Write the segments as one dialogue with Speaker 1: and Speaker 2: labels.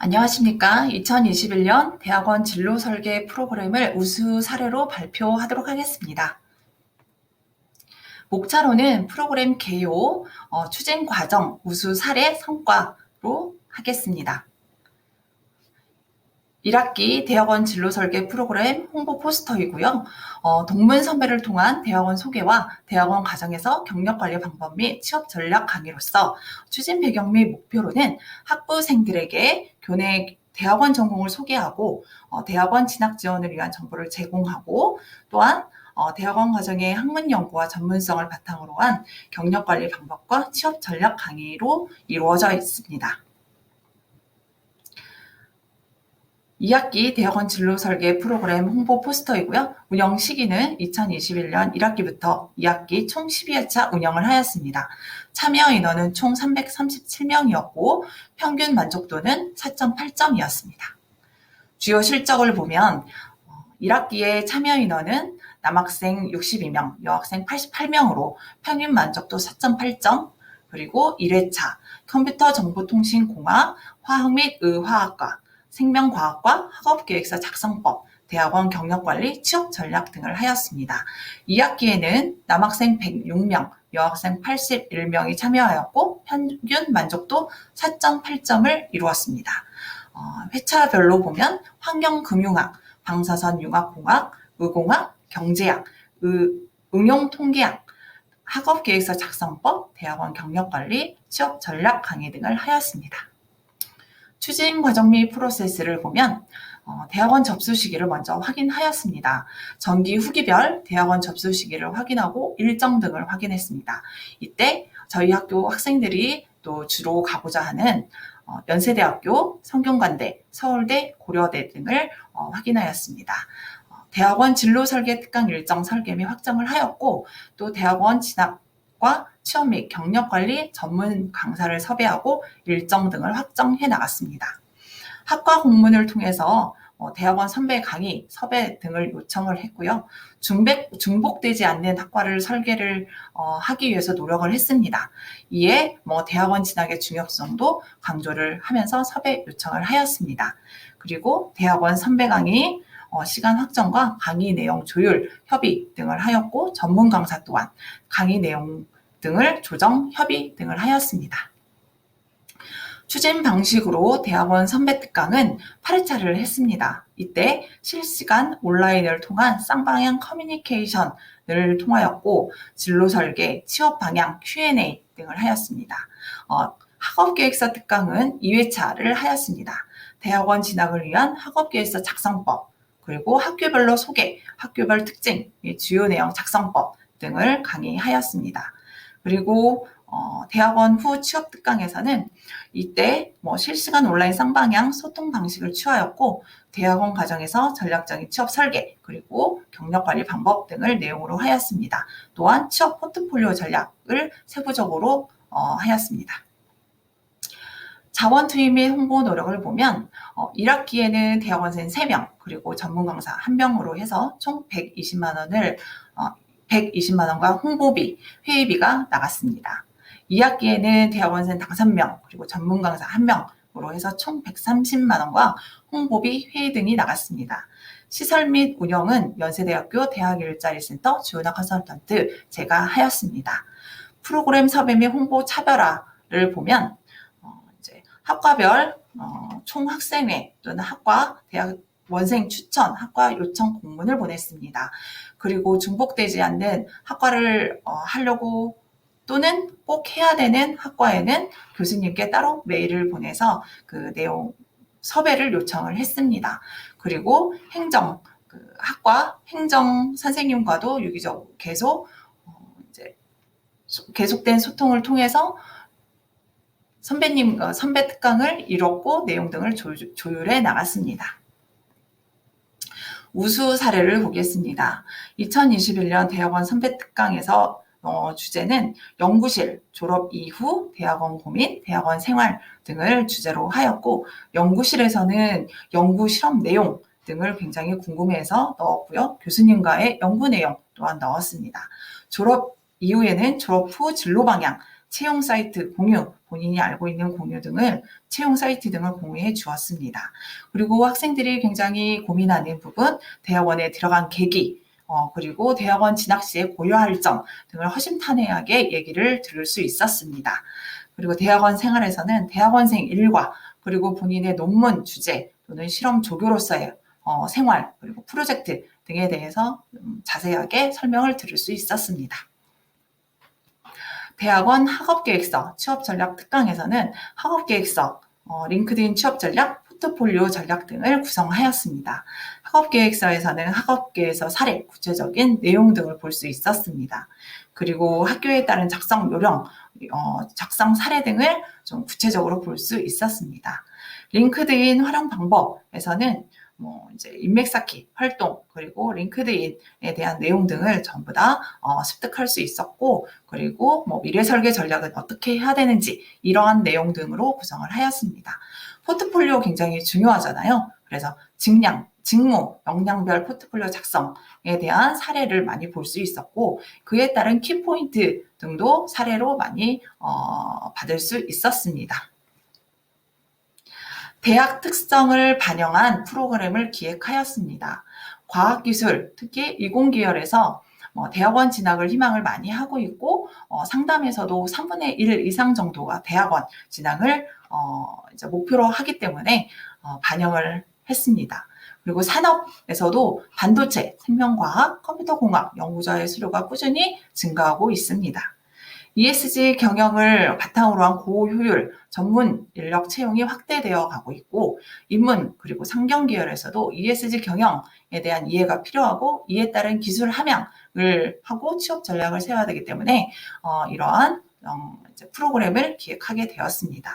Speaker 1: 안녕하십니까. 2021년 대학원 진로 설계 프로그램을 우수 사례로 발표하도록 하겠습니다. 목차로는 프로그램 개요, 어, 추진 과정, 우수 사례 성과로 하겠습니다. 1학기 대학원 진로 설계 프로그램 홍보 포스터이고요. 어, 동문 선배를 통한 대학원 소개와 대학원 과정에서 경력 관리 방법 및 취업 전략 강의로서 추진 배경 및 목표로는 학부생들에게 교내 대학원 전공을 소개하고 어, 대학원 진학 지원을 위한 정보를 제공하고 또한 어, 대학원 과정의 학문 연구와 전문성을 바탕으로 한 경력 관리 방법과 취업 전략 강의로 이루어져 있습니다. 2학기 대학원 진로 설계 프로그램 홍보 포스터이고요. 운영 시기는 2021년 1학기부터 2학기 총 12회차 운영을 하였습니다. 참여 인원은 총 337명이었고 평균 만족도는 4.8점이었습니다. 주요 실적을 보면 1학기에 참여 인원은 남학생 62명, 여학생 88명으로 평균 만족도 4.8점, 그리고 1회차 컴퓨터 정보통신공학, 화학 및 의화학과, 생명과학과 학업계획서 작성법, 대학원 경력관리, 취업 전략 등을 하였습니다. 2학기에는 남학생 106명, 여학생 81명이 참여하였고 평균 만족도 4.8점을 이루었습니다. 어, 회차별로 보면 환경금융학, 방사선 융합공학, 의공학, 경제학, 의, 응용통계학, 학업계획서 작성법, 대학원 경력관리, 취업 전략 강의 등을 하였습니다. 추진 과정 및 프로세스를 보면 어, 대학원 접수 시기를 먼저 확인하였습니다. 전기 후기별 대학원 접수 시기를 확인하고 일정 등을 확인했습니다. 이때 저희 학교 학생들이 또 주로 가고자 하는 어, 연세대학교, 성균관대, 서울대, 고려대 등을 어, 확인하였습니다. 어, 대학원 진로 설계 특강 일정 설계 및 확정을 하였고 또 대학원 진학 과 취업 및 경력 관리 전문 강사를 섭외하고 일정 등을 확정해 나갔습니다. 학과 공문을 통해서 어, 대학원 선배 강의, 섭외 등을 요청을 했고요. 중백, 중복되지 않는 학과를 설계를 어, 하기 위해서 노력을 했습니다. 이에 뭐 대학원 진학의 중요성도 강조를 하면서 섭외 요청을 하였습니다. 그리고 대학원 선배 강의, 어, 시간 확정과 강의 내용 조율, 협의 등을 하였고 전문 강사 또한 강의 내용 등을 조정, 협의 등을 하였습니다. 추진 방식으로 대학원 선배 특강은 8회차를 했습니다. 이때 실시간 온라인을 통한 쌍방향 커뮤니케이션을 통하였고 진로 설계, 취업 방향, Q&A 등을 하였습니다. 어, 학업 계획서 특강은 2회차를 하였습니다. 대학원 진학을 위한 학업 계획서 작성법, 그리고 학교별로 소개, 학교별 특징, 주요 내용 작성법 등을 강의하였습니다. 그리고 어, 대학원 후 취업 특강에서는 이때 뭐 실시간 온라인 쌍방향 소통 방식을 취하였고 대학원 과정에서 전략적인 취업 설계 그리고 경력 관리 방법 등을 내용으로 하였습니다. 또한 취업 포트폴리오 전략을 세부적으로 어, 하였습니다. 자원 투입 및 홍보 노력을 보면 어, 1학기에는 대학원생 3명 그리고 전문 강사 1명으로 해서 총 120만 원을 어, 120만 원과 홍보비, 회의비가 나갔습니다. 2학기에는 대학원생 5명, 그리고 전문 강사 1명으로 해서 총 130만 원과 홍보비, 회의 등이 나갔습니다. 시설 및 운영은 연세대학교 대학일자리센터 주은학 컨설턴트 제가 하였습니다. 프로그램 섭외 및 홍보 차별화 를 보면 어, 이제 학과별 어, 총 학생회 또는 학과 대학 원생 추천 학과 요청 공문을 보냈습니다. 그리고 중복되지 않는 학과를 어, 하려고 또는 꼭 해야 되는 학과에는 교수님께 따로 메일을 보내서 그 내용 섭외를 요청을 했습니다. 그리고 행정 그 학과 행정 선생님과도 유기적 계속 어, 이제 계속된 소통을 통해서 선배님 어, 선배 특강을 이뤘고 내용 등을 조율해 나갔습니다. 우수 사례를 보겠습니다. 2021년 대학원 선배 특강에서 어, 주제는 연구실 졸업 이후 대학원 고민, 대학원 생활 등을 주제로 하였고 연구실에서는 연구 실험 내용 등을 굉장히 궁금해해서 넣었고요. 교수님과의 연구 내용 또한 넣었습니다. 졸업 이후에는 졸업 후 진로 방향 채용 사이트 공유, 본인이 알고 있는 공유 등을 채용 사이트 등을 공유해 주었습니다. 그리고 학생들이 굉장히 고민하는 부분, 대학원에 들어간 계기, 어, 그리고 대학원 진학 시에 고려할 점 등을 허심탄회하게 얘기를 들을 수 있었습니다. 그리고 대학원 생활에서는 대학원생 일과 그리고 본인의 논문 주제 또는 실험 조교로서의 어, 생활 그리고 프로젝트 등에 대해서 음, 자세하게 설명을 들을 수 있었습니다. 대학원 학업계획서 취업전략 특강에서는 학업계획서, 어, 링크드인 취업전략, 포트폴리오 전략 등을 구성하였습니다. 학업계획서에서는 학업계에서 사례, 구체적인 내용 등을 볼 수 있었습니다. 그리고 학교에 따른 작성 요령, 어, 작성 사례 등을 좀 구체적으로 볼 수 있었습니다. 링크드인 활용 방법에서는 뭐 이제 인맥 쌓기 활동 그리고 링크드인에 대한 내용 등을 전부 다 어, 습득할 수 있었고 그리고 뭐 미래 설계 전략은 어떻게 해야 되는지 이러한 내용 등으로 구성을 하였습니다. 포트폴리오 굉장히 중요하잖아요. 그래서 직량, 직무, 역량별 포트폴리오 작성에 대한 사례를 많이 볼 수 있었고 그에 따른 키포인트 등도 사례로 많이 어, 받을 수 있었습니다. 대학 특성을 반영한 프로그램을 기획하였습니다. 과학기술, 특히 이공계열에서 어, 대학원 진학을 희망을 많이 하고 있고 어, 상담에서도 3분의 1 이상 정도가 대학원 진학을 어, 목표로 하기 때문에 어, 반영을 했습니다. 그리고 산업에서도 반도체, 생명과학, 컴퓨터공학 연구자의 수료가 꾸준히 증가하고 있습니다. ESG 경영을 바탕으로 한 고효율 전문 인력 채용이 확대되어 가고 있고 인문 그리고 상경 계열에서도 ESG 경영에 대한 이해가 필요하고 이에 따른 기술 함양을 하고 취업 전략을 세워야 되기 때문에 어, 이러한 어, 프로그램을 기획하게 되었습니다.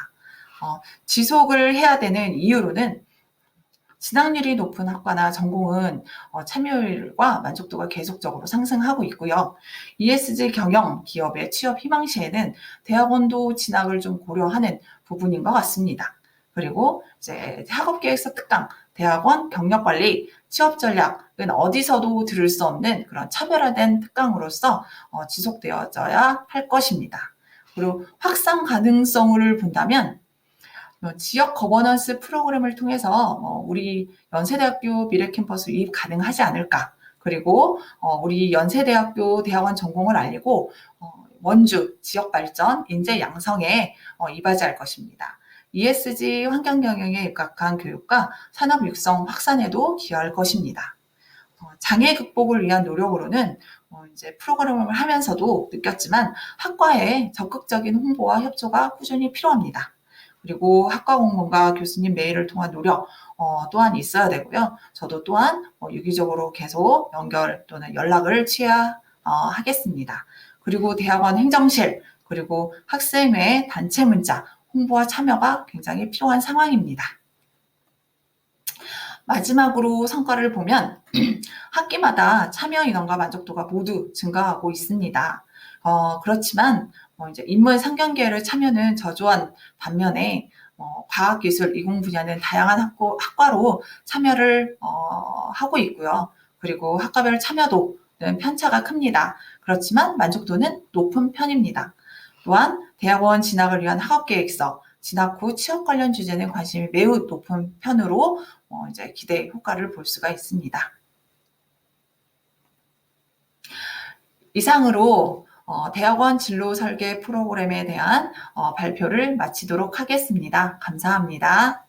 Speaker 1: 어, 지속을 해야 되는 이유로는 진학률이 높은 학과나 전공은 어, 참여율과 만족도가 계속적으로 상승하고 있고요. ESG 경영 기업의 취업 희망 시에는 대학원도 진학을 좀 고려하는 부분인 것 같습니다. 그리고 이제 학업 계획서 특강, 대학원 경력 관리, 취업 전략은 어디서도 들을 수 없는 그런 차별화된 특강으로서 어, 지속되어져야 할 것입니다. 그리고 확산 가능성을 본다면 뭐 지역 거버넌스 프로그램을 통해서 어, 우리 연세대학교 미래 캠퍼스 유입 가능하지 않을까. 그리고 어, 우리 연세대학교 대학원 전공을 알리고 어, 원주 지역 발전, 인재 양성에 이바지할 것입니다. ESG 환경 경영에 입각한 교육과 산업 육성 확산에도 기여할 것입니다. 장애 극복을 위한 노력으로는 이제 프로그램을 하면서도 느꼈지만 학과의 적극적인 홍보와 협조가 꾸준히 필요합니다. 그리고 학과 공무원과 교수님 메일을 통한 노력 어, 또한 있어야 되고요. 저도 또한 어, 유기적으로 계속 연결 또는 연락을 취하 어, 하겠습니다. 그리고 대학원 행정실 그리고 학생회 단체 문자 홍보와 참여가 굉장히 필요한 상황입니다. 마지막으로 성과를 보면 학기마다 참여 인원과 만족도가 모두 증가하고 있습니다. 어, 그렇지만 뭐 이제 인문 상경계열의 참여는 저조한 반면에 어, 과학기술, 이공 분야는 다양한 학고, 학과로 참여를 어, 하고 있고요. 그리고 학과별 참여도는 편차가 큽니다. 그렇지만 만족도는 높은 편입니다. 또한 대학원 진학을 위한 학업계획서, 진학 후 취업 관련 주제는 관심이 매우 높은 편으로 어, 이제 기대 효과를 볼 수가 있습니다. 이상으로 어, 대학원 진로 설계 프로그램에 대한 어, 발표를 마치도록 하겠습니다. 감사합니다.